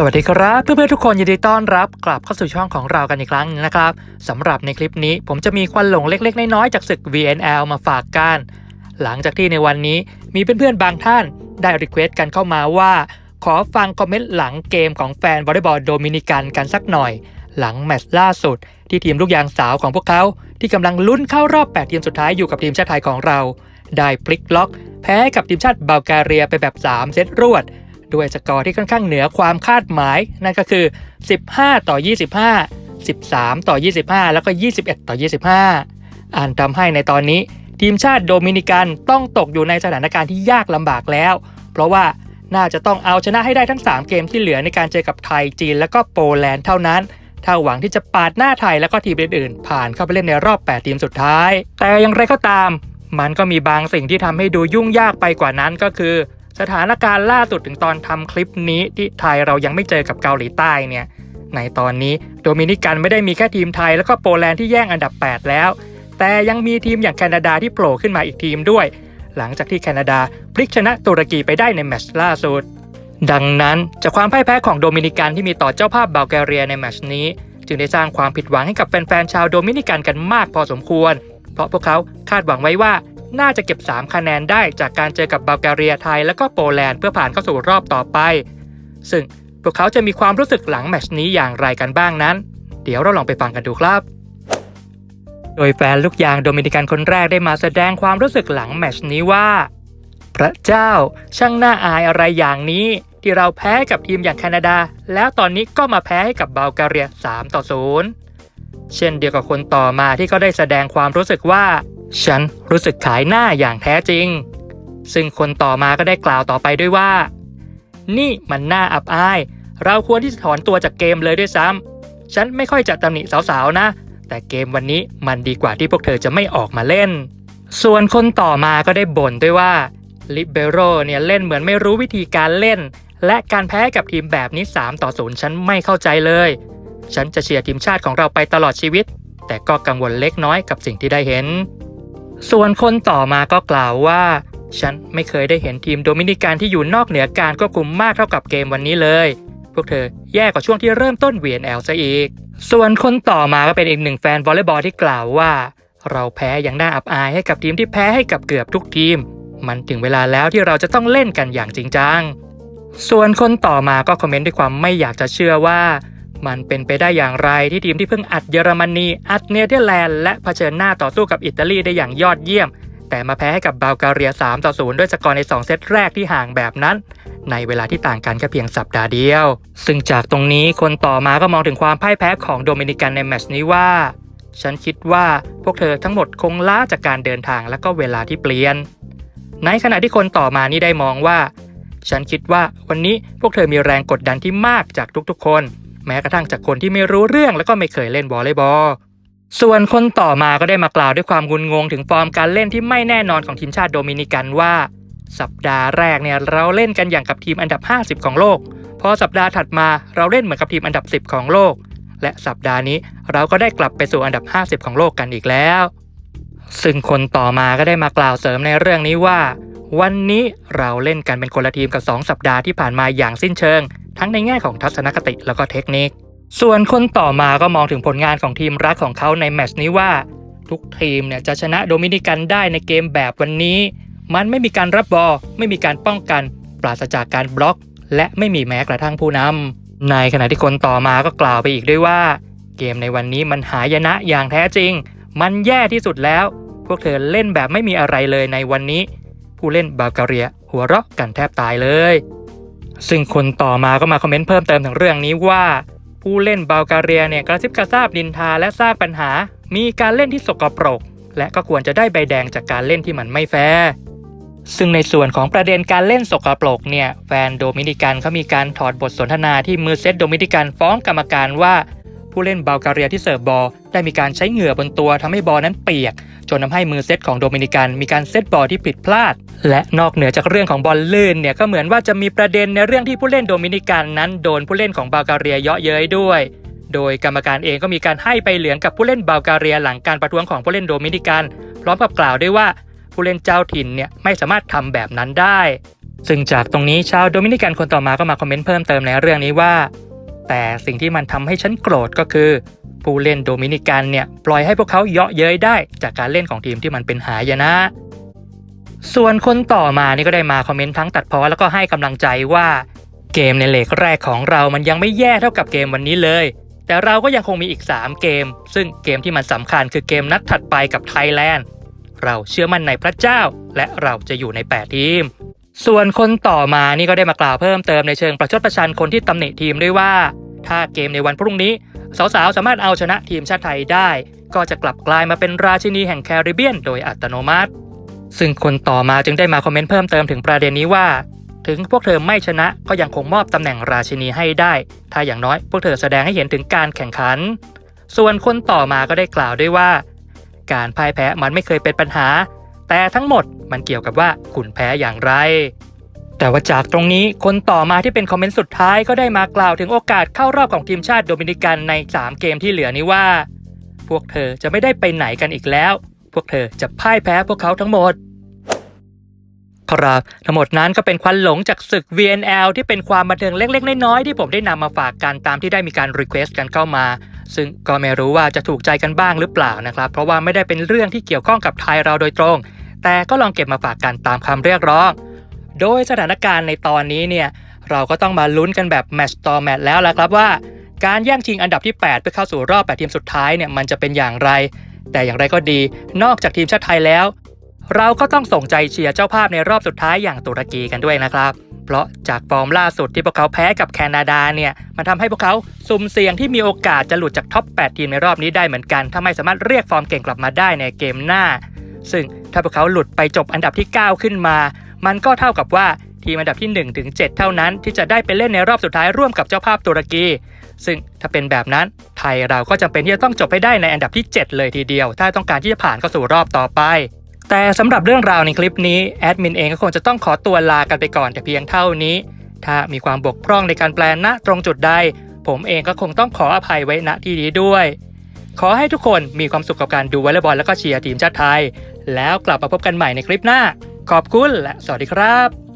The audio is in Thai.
สวัสดีครับ เพื่อนๆทุกคนยินดีต้อนรับกลับเข้าสู่ช่องของเรากันอีกครั้งหนึงนะครับสำหรับในคลิปนี้ผมจะมีควันหลงเล็ก ๆ น้อยๆจากศึก VNL มาฝากกัน หลังจากที่ในวันนี้มีเพื่อนๆบางท่านได้รีเควสต์กันเข้ามาว่า ขอฟังคอมเมนต์หลังเกมของแฟนวอลเลย์บอลโดมินิกันกันสักหน่อย หลังแมตช์ล่าสุด ที่ทีมลูกยางสาวของพวกเขา ที่กำลังลุ้นเข้ารอบ 8 ทีมสุดท้ายอยู่กับทีมชาติไทยของเรา ได้พลิกล็อก แพ้กับทีมชาติบัลแกเรียไปแบบ 3 เซตรวด ด้วยสกอร์ที่ค่อนข้างเหนือความคาดหมาย นั่นก็คือ 15 ต่อ 25 13 ต่อ 25 แล้วก็ 21 ต่อ 25 อ่านทำให้ในตอนนี้ทีมชาติโดมินิกันต้องตกอยู่ในสถานการณ์ที่ยากลำบากแล้ว เพราะว่าน่าจะต้องเอาชนะให้ได้ทั้ง 3 เกมที่เหลือในการเจอกับไทยจีน และก็โปแลนด์เท่านั้น ถ้าหวังที่จะปาดหน้าไทยและก็ทีมอื่นๆ ผ่านเข้าไปเล่นในรอบ 8 ทีมสุดท้าย แต่อย่างไรก็ตาม มันก็มีบางสิ่งที่ทำให้ดูยุ่งยากไปกว่านั้นก็คือ สถานการณ์ล่าสุดถึงตอนทำคลิปนี้ที่ไทยเรายังไม่เจอกับเกาหลีใต้เนี่ย ในตอนนี้โดมินิกันไม่ได้มีแค่ทีมไทยแล้วก็โปแลนด์ที่แย่งอันดับ 8 แล้ว แต่ยังมีทีมอย่างแคนาดาที่โผล่ขึ้นมาอีกทีมด้วย หลังจากที่แคนาดาพลิกชนะตุรกีไปได้ในแมตช์ล่าสุด ดังนั้นจากความพ่ายแพ้ของโดมินิกันที่มีต่อเจ้าภาพบัลแกเรียในแมตช์นี้ จึงได้สร้างความผิดหวังให้กับแฟนๆชาวโดมินิกันกันมากพอสมควร เพราะพวกเขาคาดหวังไว้ว่า น่าจะเก็บ 3 คะแนนได้จากการเจอกับบัลแกเรียไทยและก็โปแลนด์เพื่อผ่านเข้าสู่รอบต่อไป ซึ่งพวกเขาจะมีความรู้สึกหลังแมชนี้อย่างไรกันบ้างนั้น เดี๋ยวเราลองไปฟังกันดูครับ โดยแฟนลูกยางโดมินิกันคนแรกได้มาแสดงความรู้สึกหลังแมชนี้ว่า พระเจ้าช่างน่าอายอะไรอย่างนี้ ที่เราแพ้กับทีมอย่างแคนาดา แล้วตอนนี้ก็มาแพ้ให้กับบัลแกเรีย3ต่อ0เช่นเดียวกับคนต่อมาที่ก็ได้แสดงความรู้สึกว่า ฉันรู้สึกขายหน้าอย่างแท้จริง ซึ่งคนต่อมาก็ได้กล่าวต่อไปด้วยว่า นี่มันน่าอับอาย เราควรที่จะถอนตัวจากเกมเลยด้วยซ้ำฉันไม่ค่อยจะตำหนิสาวๆนะ แต่เกมวันนี้มันดีกว่าที่พวกเธอจะไม่ออกมาเล่น ส่วนคนต่อมาก็ได้บ่นด้วยว่าลิเบโรเนี่ยเล่นเหมือนไม่รู้วิธีการเล่น และการแพ้กับทีมแบบนี้ 3 ต่อ 0 ฉันไม่เข้าใจเลย ฉันจะเชียร์ทีมชาติของเราไปตลอดชีวิต แต่ก็กังวลเล็กน้อยกับสิ่งที่ได้เห็น ส่วนคนต่อมาก็กล่าวว่า ฉันไม่เคยได้เห็นทีมโดมินิกันที่อยู่นอกเหนือการควบคุมมากเท่ากับเกมวันนี้เลย พวกเธอแย่กว่าช่วงที่เริ่มต้น VNL ซะอีก ส่วนคนต่อมาก็เป็นอีกหนึ่งแฟนวอลเลย์บอลที่กล่าวว่า เราแพ้อย่างน่าอับอายให้กับทีมที่แพ้ให้กับเกือบทุกทีม มันถึงเวลาแล้วที่เราจะต้องเล่นกันอย่างจริงจังส่วนคนต่อมาก็คอมเมนต์ด้วยความไม่อยากจะเชื่อว่า มันเป็นไปได้อย่างไรที่ทีมที่เพิ่งอัดเยอรมนีอัดเนเธอร์แลนด์และเผชิญหน้าต่อสู้กับอิตาลีได้อย่างยอดเยี่ยม แต่มาแพ้ให้กับบัลกเรีย3ต่อ0ด้วยสกอร์ใน 2 เซตแรกที่ห่างแบบนั้น ในเวลาที่ต่างกันแค่เพียงสัปดาห์เดียว ซึ่งจากตรงนี้คนต่อมาก็มองถึงความพ่ายแพ้ของโดมินิกันในแมตช์นี้ว่า ฉันคิดว่าพวกเธอทั้งหมดคงล้าจากการเดินทางและก็เวลาที่เปลี่ยน ในขณะที่คนต่อมานี่ได้มองว่า ฉันคิดว่าวันนี้พวกเธอมีแรงกดดันที่มากจากทุกๆ คน แม้กระทั่งจากคนที่ไม่รู้เรื่องแล้วก็ไม่เคยเล่นวอลเลย์บอลส่วนคนต่อมาก็ได้มากล่าวด้วยความงุนงงถึงฟอร์มการเล่นที่ไม่แน่นอนของทีมชาติโดมินิกันว่า สัปดาห์แรกเนี่ยเราเล่นกันอย่างกับทีมอันดับ 50 ของโลก พอสัปดาห์ถัดมาเราเล่นเหมือนกับทีมอันดับ 10 ของโลก และสัปดาห์นี้เราก็ได้กลับไปสู่อันดับ 50 ของโลกกันอีกแล้ว ซึ่งคนต่อมาก็ได้มากล่าวเสริมในเรื่องนี้ว่า วันนี้เราเล่นกันเป็นคนละทีมกับ 2 สัปดาห์ที่ผ่านมาอย่างสิ้นเชิง ทั้งในแง่ของทัศนคติแล้วก็เทคนิค ส่วนคนต่อมาก็มองถึงผลงานของทีมรักของเขาในแมตช์นี้ว่า ทุกทีมเนี่ยจะชนะโดมินิกันได้ในเกมแบบวันนี้ มันไม่มีการรับบอลไม่มีการป้องกัน ปราศจากการบล็อก และไม่มีแม้กระทั่งผู้นำในขณะที่คนต่อมาก็กล่าวไปอีกด้วยว่า เกมในวันนี้มันหายนะอย่างแท้จริง มันแย่ที่สุดแล้ว พวกเธอเล่นแบบไม่มีอะไรเลยในวันนี้ ผู้เล่นบัลแกเรีย หัวเราะกันแทบตายเลย ซึ่งคนต่อมาก็มาคอมเมนต์เพิ่มเติมถึงเรื่องนี้ว่า ผู้เล่นบัลกเรียเนี่ยกระซิบกระซาบดินทาและสร้างปัญหา มีการเล่นที่สกปรก และก็ควรจะได้ใบแดงจากการเล่นที่มันไม่แฟร์ซึ่งในส่วนของประเด็นการเล่นสกปรกเนี่ยแฟนโดมินิกันเขามีการถอดบทสนทนาที่มือเซตโดมินิกันฟ้องกรรมการว่า ผู้เล่นบัลกเรียที่เสิร์ฟบอลได้มีการใช้เหงื่อบนตัวทำให้บอลนั้นเปียก จนทำให้มือเซตของโดมินิกันมีการเซตบอลที่ผิดพลาด และนอกเหนือจากเรื่องของบอลลื่นเนี่ยก็เหมือนว่าจะมีประเด็นในเรื่องที่ผู้เล่นโดมินิกันนั้นโดนผู้เล่นของบัลกเรียเยาะเย้ยด้วย โดยกรรมการเองก็มีการให้ไปเหลืองกับผู้เล่นบัลกเรียหลังการประท้วงของผู้เล่นโดมินิกัน พร้อมกับกล่าวด้วยว่าผู้เล่นเจ้าถิ่นเนี่ยไม่สามารถทำแบบนั้นได้ ซึ่งจากตรงนี้ชาวโดมินิกันคนต่อมาก็มาคอมเมนต์เพิ่มเติมในเรื่องนี้ว่า แต่สิ่งที่มันทำให้ฉันโกรธก็คือ ผู้เล่นโดมินิกันเนี่ยปล่อยให้พวกเขาเยาะเย้ยได้ จากการเล่นของทีมที่มันเป็นหายนะ ส่วนคนต่อมานี่ก็ได้มาคอมเมนต์ทั้งตัดพ้อแล้วก็ให้กำลังใจว่าเกมในเลกแรกของเรามันยังไม่แย่เท่ากับเกมวันนี้เลย แต่เราก็ยังคงมีอีก 3 เกม ซึ่งเกมที่มันสำคัญคือเกมนัดถัดไปกับไทยแลนด์เราเชื่อมั่นในพระเจ้า และเราจะอยู่ใน 8 ทีม ส่วนคนต่อมานี่ก็ได้มากล่าวเพิ่มเติมในเชิงประชดประชันคนที่ตำหนิทีมด้วยว่า ถ้าเกมในวันพรุ่งนี้ สาวๆ สามารถเอาชนะทีมชาติไทยได้ ก็จะกลับกลายมาเป็นราชินีแห่งแคริบเบียนโดยอัตโนมัติ ซึ่งคนต่อมาจึงได้มาคอมเมนต์เพิ่มเติมถึงประเด็นนี้ว่า ถึงพวกเธอไม่ชนะก็ยังคงมอบตำแหน่งราชินีให้ได้ ถ้าอย่างน้อยพวกเธอแสดงให้เห็นถึงการแข่งขัน ส่วนคนต่อมาก็ได้กล่าวด้วยว่า การพ่ายแพ้มันไม่เคยเป็นปัญหา แต่ทั้งหมดมันเกี่ยวกับว่าคุณแพ้อย่างไร แต่ว่าจากตรงนี้คนต่อมาที่เป็นคอมเมนต์สุดท้ายก็ได้มากล่าวถึงโอกาสเข้ารอบของทีมชาติโดมินิกันใน 3 เกมที่เหลือนี้ว่า พวกเธอจะไม่ได้ไปไหนกันอีกแล้ว พวกเธอจะพ่ายแพ้พวกเขาทั้งหมด ครับทั้งหมดนั้นก็เป็นควันหลงจากศึก VNL ที่เป็นความบันเทิงเล็กๆ น้อยๆที่ผมได้นำมาฝากกันตามที่ได้มีการรีเควสต์กันเข้ามาซึ่งก็ไม่รู้ว่าจะถูกใจกันบ้างหรือเปล่านะครับ เพราะว่าไม่ได้เป็นเรื่องที่เกี่ยวข้องกับไทยเราโดยตรง แต่ก็ลองเก็บมาฝากกันตามคำเรียกร้อง โดยสถานการณ์ในตอนนี้เนี่ยเราก็ต้องมาลุ้นกันแบบแมตช์ต่อแมตช์แล้วล่ะครับว่า การแย่งชิงอันดับที่ 8 เพื่อเข้าสู่รอบ 8 ทีมสุดท้ายเนี่ยมันจะเป็นอย่างไร แต่อย่างไรก็ดี นอกจากทีมชาติไทยแล้ว เราก็ต้องส่งใจเชียร์เจ้าภาพในรอบสุดท้ายอย่างตุรกีกันด้วยนะครับ เพราะจากฟอร์มล่าสุดที่พวกเขาแพ้กับแคนาดาเนี่ยมันทำให้พวกเขาสุ่มเสี่ยงที่มีโอกาสจะหลุดจากท็อป 8 ทีมในรอบนี้ได้เหมือนกัน ถ้าไม่สามารถเรียกฟอร์มเก่งกลับมาได้ในเกมหน้า ซึ่งถ้าพวกเขาหลุดไปจบอันดับที่ 9 ขึ้นมา มันก็เท่ากับว่าทีมอันดับที่1ถึง7เท่านั้นที่จะได้ไปเล่นในรอบสุดท้ายร่วมกับเจ้าภาพตุรกี ซึ่งถ้าเป็นแบบนั้น ไทยเราก็จำเป็นที่จะต้องจบให้ได้ในอันดับที่ 7 เลยทีเดียว ถ้าต้องการที่จะผ่านเข้าสู่รอบต่อไป แต่สำหรับเรื่องราวในคลิปนี้แอดมินเองก็คงจะต้องขอตัวลากันไปก่อนแต่เพียงเท่านี้ ถ้ามีความบกพร่องในการแปลณตรงจุดใด ผมเองก็คงต้องขออภัยไว้ณที่นี้ด้วย ขอให้ทุกคนมีความสุขกับการดูวอลเลย์บอลแล้วก็เชียร์ทีมชาติไทย แล้วกลับมาพบกันใหม่ในคลิปหน้า ขอบคุณและสวัสดีครับ